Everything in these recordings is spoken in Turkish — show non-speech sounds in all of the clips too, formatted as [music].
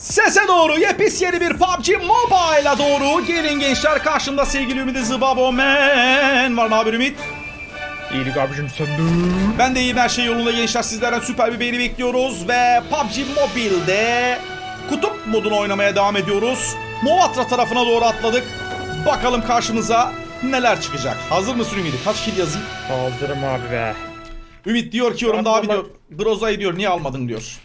Sese doğru yepis yeni bir PUBG Mobile'a doğru gelin gençler karşımda sevgili Ümit Zıbabo Man var mı haber Ümit? İyilik abicim sen de. Ben de iyiyim her şey yolunda gençler sizlerden süper bir beğeni bekliyoruz ve PUBG Mobile'de kutup modunu oynamaya devam ediyoruz. Movatra tarafına doğru atladık. Bakalım karşımıza neler çıkacak. Hazır mısın Ümit? Kaç kill yazayım? Hazırım abi be. Ümit diyor ki yorumda abi diyor Groza'yı diyor niye almadın diyor.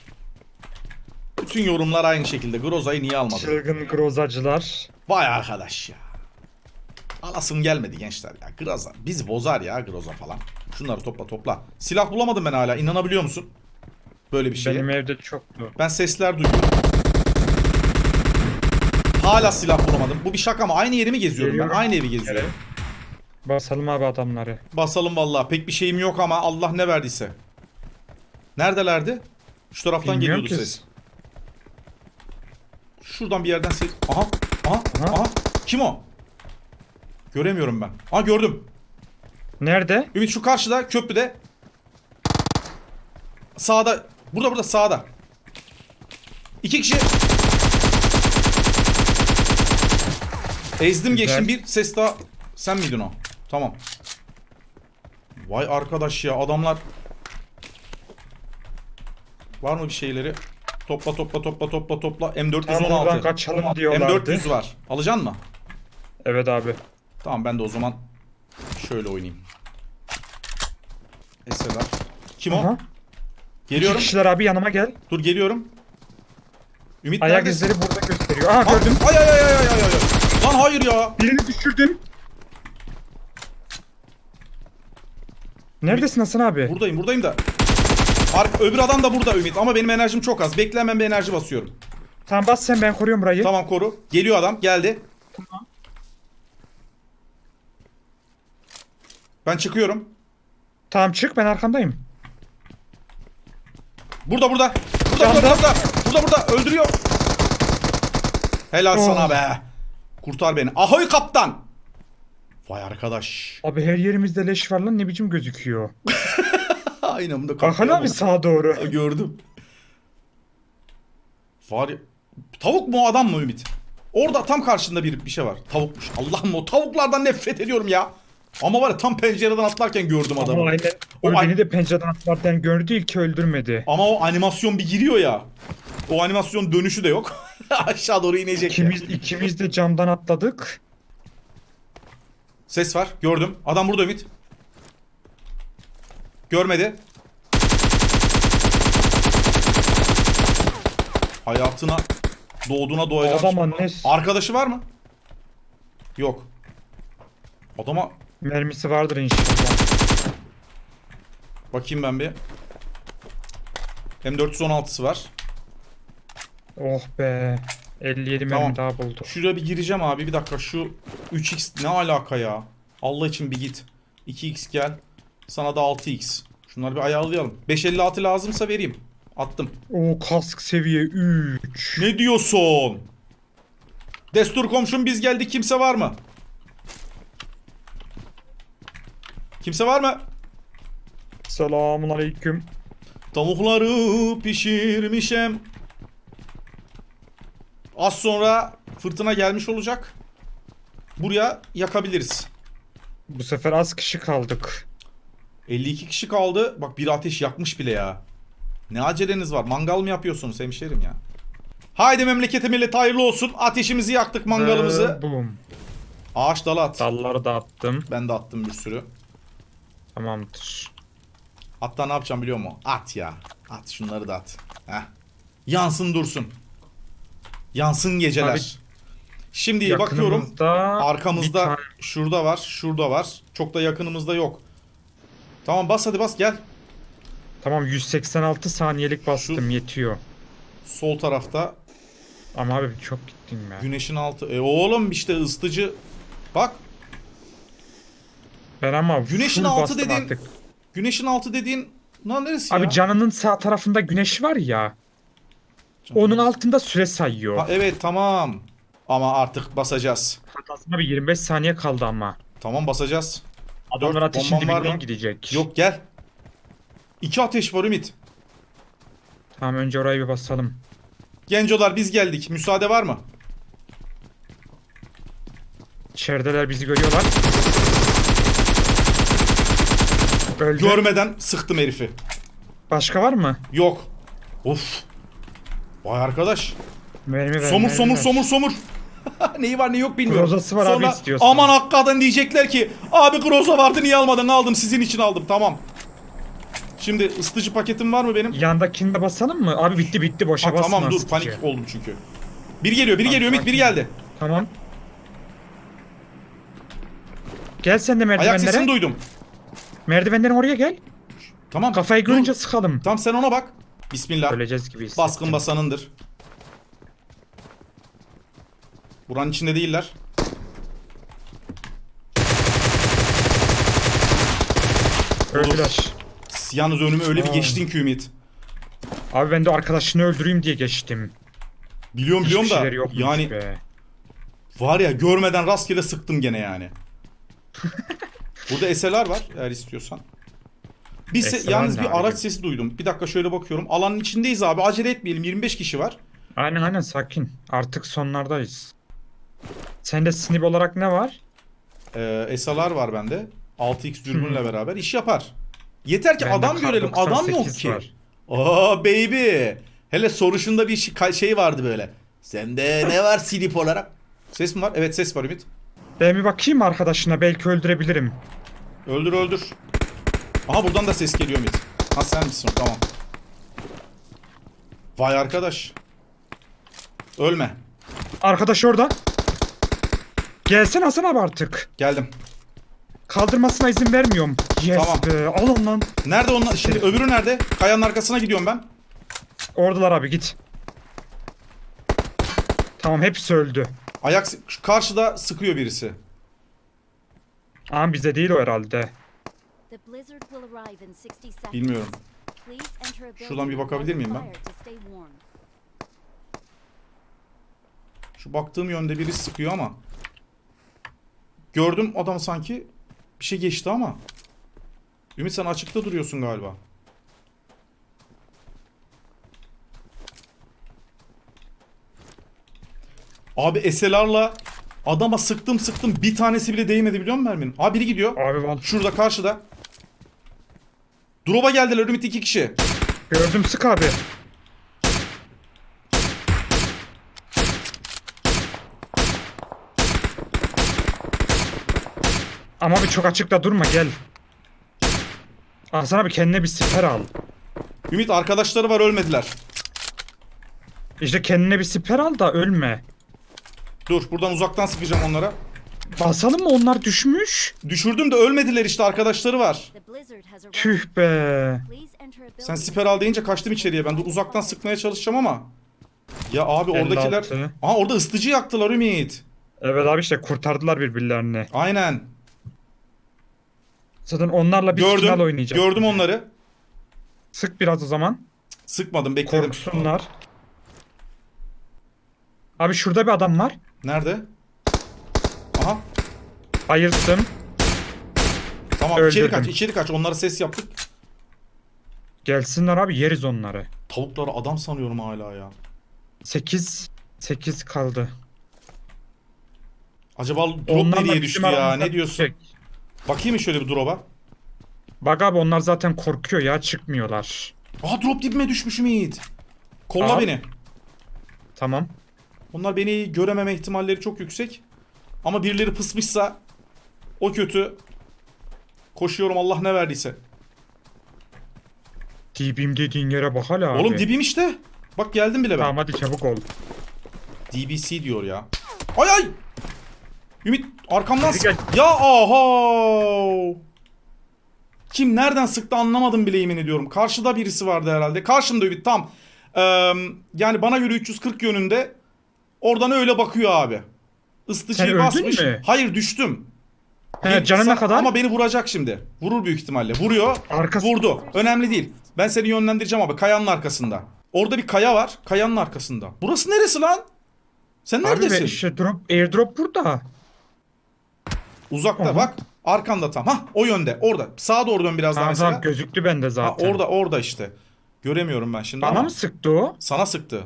Bütün yorumlar aynı şekilde Groza'yı niye almadın? Çılgın grozacılar. Vay arkadaş ya. Alasım gelmedi gençler ya. Groza. Bizi bozar ya Groza falan. Şunları topla topla. Silah bulamadım ben hala. İnanabiliyor musun? Böyle bir şeye. Benim evde çoktu. Ben sesler duydum. Hala silah bulamadım. Bu bir şaka mı? Aynı yeri mi geziyorum Geliyorum. ben? Aynı evi geziyorum. Basalım abi adamları. Basalım vallahi. Pek bir şeyim yok ama Allah ne verdiyse. Neredelerdi? Şu taraftan Bilmiyorum geliyordu ki. ses. Şuradan bir yerden ses. Aha. Aha. Aha. Aha. Kim o? Göremiyorum ben. Aa gördüm. Nerede? Ümit şu karşıda köprüde. Sağda. Burada burada sağda. İki kişi. Ezdim Güzel. geçtim bir ses daha. Sen miydin o? Tamam. Vay arkadaş ya adamlar. Var mı bir şeyleri? Topla topla topla topla topla. Tam buradan M416. kaçalım diyorlardı. M400 var. Alacaksın mı? Evet abi. Tamam ben de o zaman şöyle oynayayım. Eseler. Kim o? Aha. Geliyorum. İki kişiler abi yanıma gel. Dur geliyorum. Ümit Ayak neredesin? izleri burada gösteriyor. Aha Ha, gördüm. Ay ay ay ay ay ay ay. Lan hayır ya. Birini düşürdüm. Neredesin Hasan abi? Buradayım buradayım da. Ar- öbür adam da burada Ümit ama benim enerjim çok az. Bekle hemen bir enerji basıyorum. Tamam bas sen ben koruyorum burayı. Tamam koru. Geliyor adam geldi. Ben çıkıyorum. Tamam çık ben arkandayım. Burada burada. Burada burada Camda. burada. Burada burada. Öldürüyor. Helal Oh. sana be. Kurtar beni. Ahoy kaptan. Vay arkadaş. Abi her yerimizde leş var lan ne biçim gözüküyor. [laughs] Aynen bunda Hakan abi sağa doğru. [laughs] Gördüm. Ya. Tavuk mu adam mı Ümit? Orada tam karşında bir bir şey var. Tavukmuş. Allah'ım o tavuklardan nefret ediyorum ya. Ama var ya tam pencereden atlarken gördüm adamı. Ama aynen. O O beni de pencereden atlarken gördü ilk öldürmedi. Ama o animasyon bir giriyor ya. O animasyon dönüşü de yok. [laughs] Aşağı doğru inecek. İkimiz, ikimiz de camdan atladık. Ses var. Gördüm. Adam burada Ümit. Görmedi. Hayatına doğduğuna doyacak. Adama ne Arkadaşı var mı? Yok. Adama mermisi vardır inşallah. bakayım ben bir. M416'sı var. Oh be. 57 Tamam. mermi daha buldu. Şuraya bir gireceğim abi. Bir dakika şu 3x ne alaka ya? Allah için bir git. 2x gel. Sana da 6x. Şunları bir ayarlayalım. 556 lazımsa vereyim. Attım. O kask seviye 3. Ne diyorsun? Destur komşum biz geldik kimse var mı? Kimse var mı? Selamun aleyküm. Tavukları pişirmişem. Az sonra fırtına gelmiş olacak. Buraya yakabiliriz. Bu sefer az kişi kaldık. 52 kişi kaldı. Bak bir ateş yakmış bile ya. Ne aceleniz var? Mangal mı yapıyorsunuz hemşerim ya? Haydi memlekete millet hayırlı olsun. Ateşimizi yaktık mangalımızı. Ve Boom. Ağaç dalı at. Dalları da attım. Ben de attım bir sürü. Tamamdır. Hatta ne yapacağım biliyor musun? At ya. At şunları da at. Heh. Yansın dursun. Yansın geceler. Abi, Şimdi bakıyorum. Bir Arkamızda tane- şurada var, şurada var. Çok da yakınımızda yok. Tamam bas hadi bas gel. Tamam 186 saniyelik bastım yetiyor. Sol tarafta Ama abi çok gittin ya. güneşin altı. E oğlum işte ısıtıcı. Bak Ben ama Güneşin full altı bastım dediğin- artık. güneşin altı dediğin lan neresi Abi ya? canının sağ tarafında güneş var ya. Canım. Onun altında süre sayıyor. Ha, evet tamam. Ama artık basacağız. Aslında bir 25 saniye kaldı ama. Tamam basacağız. Adamlar Dört ateşin bomban var dibinden mı? gidecek. Yok gel. İki ateş var Ümit. Tamam önce orayı bir basalım. Gencolar biz geldik. Müsaade var mı? İçerideler bizi görüyorlar. Öldü. Görmeden sıktım herifi. Başka var mı? Yok. Of. Vay arkadaş. Mermi ver. Somur mermi somur ver. somur somur. [laughs] Neyi var ne yok bilmiyorum. Grozası var abi Sonra, istiyorsan. Aman hakikaten diyecekler ki abi groza vardı niye almadın aldım sizin için aldım tamam. Şimdi ısıtıcı paketim var mı benim? Yandakini de basalım mı? Abi bitti bitti boşa Ha, basma. tamam dur ısıtıcı. panik oldum çünkü. Biri geliyor biri geliyor Ümit biri geldi. Tamam. Gel sen de Ayak merdivenlere. sesini duydum. Merdivenlerin oraya gel. Tamam. Kafayı dur. görünce sıkalım. Tamam sen ona bak. Bismillah. Öleceğiz gibi hissettim. Baskın basanındır. Buranın içinde değiller. Öldüler. Yalnız önüme öyle bir Aa. geçtin ki Ümit. Abi ben de arkadaşını öldüreyim diye geçtim. Biliyorum biliyorum da yokmuş yani be. var ya görmeden rastgele sıktım gene yani. [laughs] Burada SLR var eğer istiyorsan. Bir se- yalnız bir abi? araç sesi duydum. Bir dakika şöyle bakıyorum. Alanın içindeyiz abi. Acele etmeyelim. 25 kişi var. Aynen aynen sakin. Artık sonlardayız. Sende snip olarak ne var? Ee, SLR var bende. 6x dürbünle beraber iş yapar. Yeter ki Bende adam kar görelim. Adam yok 98 ki. var. Aa baby. Hele soruşunda bir şey- şey vardı böyle. Sende ne var silip olarak? Ses mi var? Evet ses var Ümit. Ben bir bakayım arkadaşına belki öldürebilirim. Öldür öldür. Aha buradan da ses geliyor Ümit. Ha sen misin o tamam. Vay arkadaş. Ölme. Arkadaş orada. Gelsin Hasan abi artık. Geldim. Kaldırmasına izin vermiyorum. Yes Tamam. be. Al onu lan. Nerede onlar? Şimdi öbürü nerede? Kayanın arkasına gidiyorum ben. Oradalar abi git. Tamam hepsi öldü. Ayak şu karşıda sıkıyor birisi. Ama bize değil o herhalde. The blizzard will arrive in 60 seconds. Bilmiyorum. Please enter a Şuradan bir building bakabilir miyim ben? fire to stay warm. Şu baktığım yönde biri sıkıyor ama. Gördüm adam sanki bir şey geçti ama. Ümit sen açıkta duruyorsun galiba. Abi SLR'la adama sıktım sıktım bir tanesi bile değmedi biliyor musun merminin? Abi biri gidiyor. Abi vallahi Şurada karşıda. Drop'a geldiler Ümit iki kişi. gördüm sık abi. Ama bir çok açıkta durma gel. Hasan abi kendine bir siper al. Ümit arkadaşları var ölmediler. İşte kendine bir siper al da ölme. Dur buradan uzaktan sıkacağım onlara. Basalım mı onlar düşmüş? Düşürdüm de ölmediler işte arkadaşları var. Tüh be. Sen siper al deyince kaçtım içeriye. Ben de uzaktan sıkmaya çalışacağım ama. Ya abi oradakiler... 56. Aha orada ısıtıcı yaktılar Ümit. Evet abi işte kurtardılar birbirlerini. Aynen. Zaten onlarla bir final Gördüm. oynayacak. Gördüm onları. Sık biraz o zaman. Sıkmadım bekledim. Korksunlar. Abi şurada bir adam var. Nerede? Aha. Ayırttım. Tamam içeri Öldürdüm. kaç içeri kaç. Onlara ses yaptık. Gelsinler abi yeriz onları. Tavukları adam sanıyorum hala ya. 8 8 kaldı. Acaba drop Onlarla nereye düştü ya? Ne diyorsun? düşecek. Bakayım mı şöyle bir drop'a? Bak abi onlar zaten korkuyor ya çıkmıyorlar. Aha drop dibime düşmüş Ümit. Kolla Aa. beni. Tamam. Onlar beni görememe ihtimalleri çok yüksek. Ama birileri pısmışsa o kötü. Koşuyorum Allah ne verdiyse. Dibim dediğin yere bak hala abi. Oğlum dibim işte. Bak geldim bile ben. Tamam hadi çabuk ol. DBC diyor ya. Ay ay. Ümit arkamdan sık. Ya aha. Kim nereden sıktı anlamadım bile yemin ediyorum. Karşıda birisi vardı herhalde. Karşımda Ümit tam. Ee, yani bana göre 340 yönünde. Oradan öyle bakıyor abi. Isıtıcıyı Sen öldün basmış. mü? Hayır düştüm. He canın ne kadar? Ama beni vuracak şimdi. Vurur büyük ihtimalle. Vuruyor. Arkası- Vurdu. Önemli değil. Ben seni yönlendireceğim abi. Kayanın arkasında. Orada bir kaya var. Kayanın arkasında. Burası neresi lan? Sen Abi neredesin? be işte drop, airdrop burada. Uzakta Aha. bak. Arkanda tam. Hah o yönde. Orada. Sağa doğru dön biraz daha Tamam mesela. tamam gözüktü bende Ha, zaten. orada orada işte. Göremiyorum ben şimdi Bana ama. mı sıktı o? Sana sıktı.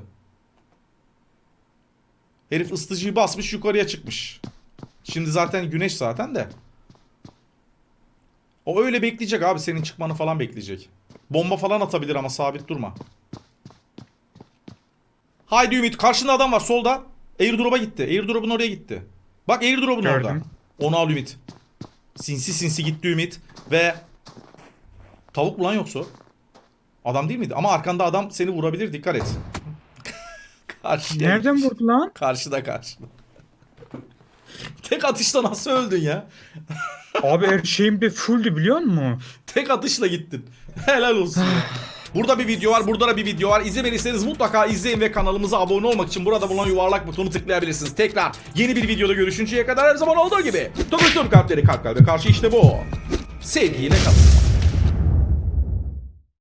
Herif ısıtıcıyı basmış yukarıya çıkmış. Şimdi zaten güneş zaten de. O öyle bekleyecek abi senin çıkmanı falan bekleyecek. Bomba falan atabilir ama sabit durma. Haydi Ümit karşında adam var solda. Airdrop'a gitti. Airdrop'un oraya gitti. Bak Airdrop'un orada. Gördüm. Onu al Ümit. Sinsi sinsi gitti Ümit. Ve tavuk mu lan yoksa? Adam değil miydi? Ama arkanda adam seni vurabilir dikkat et. [laughs] Karşıya Nereden vurdu lan? Karşıda karşıda. [laughs] Tek atışta nasıl öldün ya? Abi her şeyim bir fulldü biliyor musun? Tek atışla gittin. Helal olsun. [sighs] [laughs] Burada bir video var, burada da bir video var. İzlemediyseniz mutlaka izleyin ve kanalımıza abone olmak için burada bulunan yuvarlak butonu tıklayabilirsiniz. Tekrar yeni bir videoda görüşünceye kadar her zaman olduğu gibi. Tüm kalpleri kalp kalbe karşı işte bu. Sevgiyle kalın.